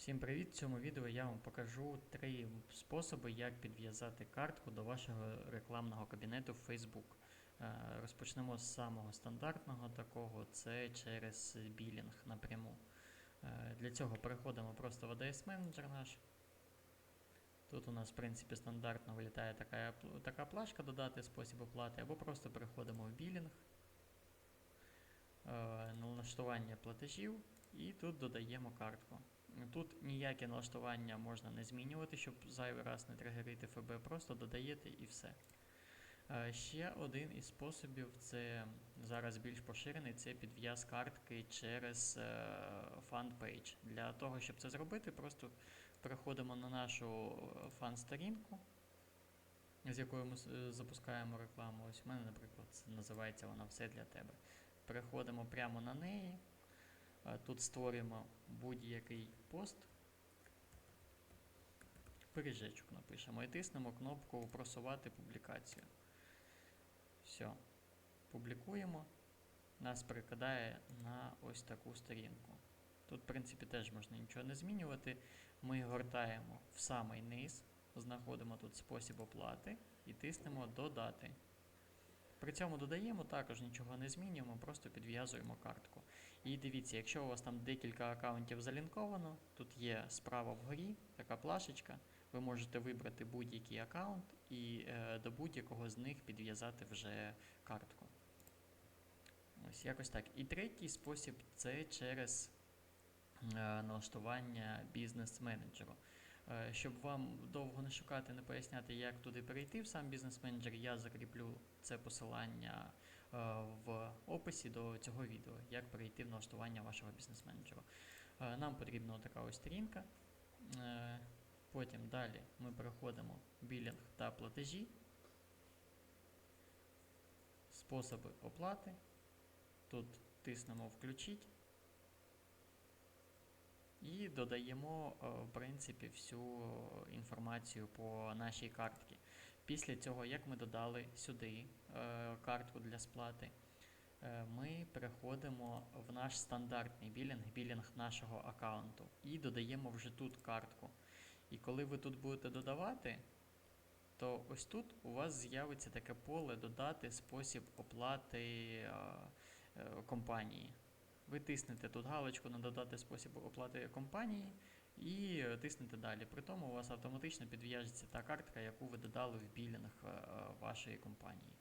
Всім привіт! В цьому відео я вам покажу три способи, як підв'язати картку до вашого рекламного кабінету в Facebook. Е, Розпочнемо з самого стандартного такого, це через білінг напряму. Е, Для цього переходимо просто в ADS менеджер наш. Тут у нас, в принципі, стандартно вилітає така, така плашка додати спосіб оплати, або просто переходимо в білінг, е, налаштування платежів і тут додаємо картку. Тут ніяке налаштування можна не змінювати, щоб зайвий раз не тригерити ФБ, просто додаєте і все. Е, Ще один із способів, це зараз більш поширений, це підв'яз картки через фан-пейдж. Для того, щоб це зробити, просто переходимо на нашу фан-сторінку, з якою ми е, запускаємо рекламу. Ось у мене, наприклад, називається вона все для тебе. Переходимо прямо на неї. Е, Тут створюємо будь-який пост. Пиріжечок напишемо і тиснемо кнопку Просувати публікацію. Все. Публікуємо. Нас перекидає на ось таку сторінку. Тут, в принципі, теж можна нічого не змінювати. Ми гортаємо в самий низ, знаходимо тут спосіб оплати і тиснемо Додати. При цьому додаємо, також нічого не змінюємо, просто підв'язуємо картку. І дивіться, якщо у вас там декілька аккаунтів залінковано, тут є справа вгорі така плашечка, ви можете вибрати будь-який аккаунт і е, до будь-якого з них підв'язати вже картку. Ось якось так. І третій спосіб це через е, налаштування бізнес-менеджеру. Е, Щоб вам довго не шукати, не поясняти, як туди перейти в сам бізнес-менеджер, я закріплю це посилання е, в описі до цього відео, як перейти в налаштування вашого бізнес-менеджеру. Е, Нам потрібна така ось сторінка. Потім далі ми переходимо білінг та платежі, способи оплати. Тут тиснемо Включить. І додаємо, е, в принципі, всю інформацію по нашій картці. Після цього, як ми додали сюди е, картку для сплати, е, ми переходимо в наш стандартний білінг, білінг нашого аккаунту, і додаємо вже тут картку. І коли ви тут будете додавати, то ось тут у вас з'явиться таке поле додати спосіб оплати компанії. Ви тиснете тут галочку на додати спосіб оплати компанії і тиснете далі. При тому у вас автоматично підв'яжеться та картка, яку ви додали в білінг е, вашої компанії.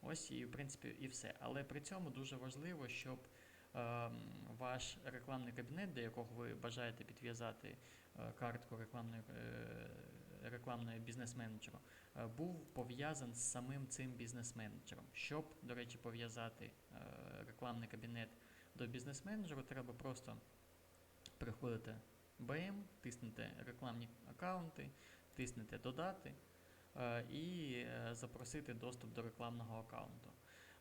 Ось і в принципі і все. Але при цьому дуже важливо, щоб е, ваш рекламний кабінет, до якого ви бажаєте підв'язати е, картку рекламної, рекламної бізнес-менеджеру, був пов'язаний з самим цим бізнес-менеджером. Щоб, до речі, пов'язати рекламний кабінет до бізнес-менеджеру, треба просто переходити в BM, тиснете рекламні аккаунти, тиснете Додати е, і е, запросити доступ до рекламного аккаунту.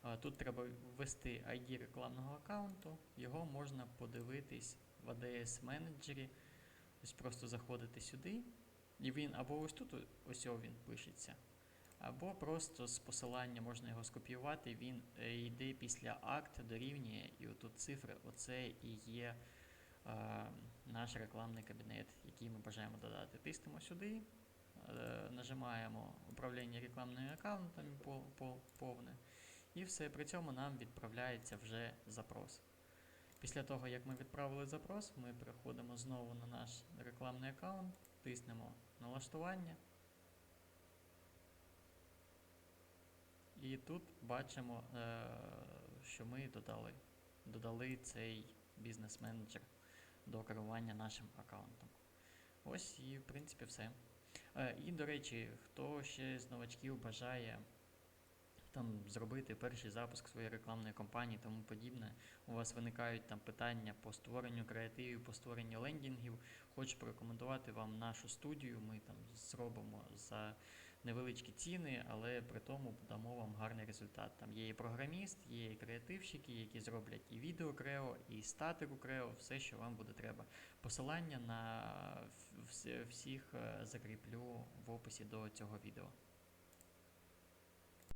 Е, Тут треба ввести ID рекламного аккаунту, його можна подивитись в ADS менеджері. Ось просто заходите сюди, і він або ось тут ось він пишеться, або просто з посилання можна його скопіювати, він е, йде після акт, дорівнює, і отут цифри, оце і є е, наш рекламний кабінет, який ми бажаємо додати. Тиснемо сюди, е, нажимаємо управління пол- пол- повне, і все. При цьому нам відправляється вже запрос. Після того, як ми відправили запрос, ми переходимо знову на наш рекламний аккаунт, тиснемо налаштування. І тут бачимо, е, що ми додали, додали цей бізнес-менеджер до керування нашим аккаунтом. Ось і в принципі все. Е, І, до речі, хто ще з новачків бажає там зробити перший запуск своєї рекламної кампанії, тому подібне. У вас виникають там питання по створенню креативів, по створенню лендінгів. Хочу порекомендувати вам нашу студію. Ми там зробимо за невеличкі ціни, але при тому дамо вам гарний результат. Там є і програміст, є і креативщики, які зроблять і відео крео, і статику крео, все, що вам буде треба. Посилання на всіх е, закріплю в описі до цього відео.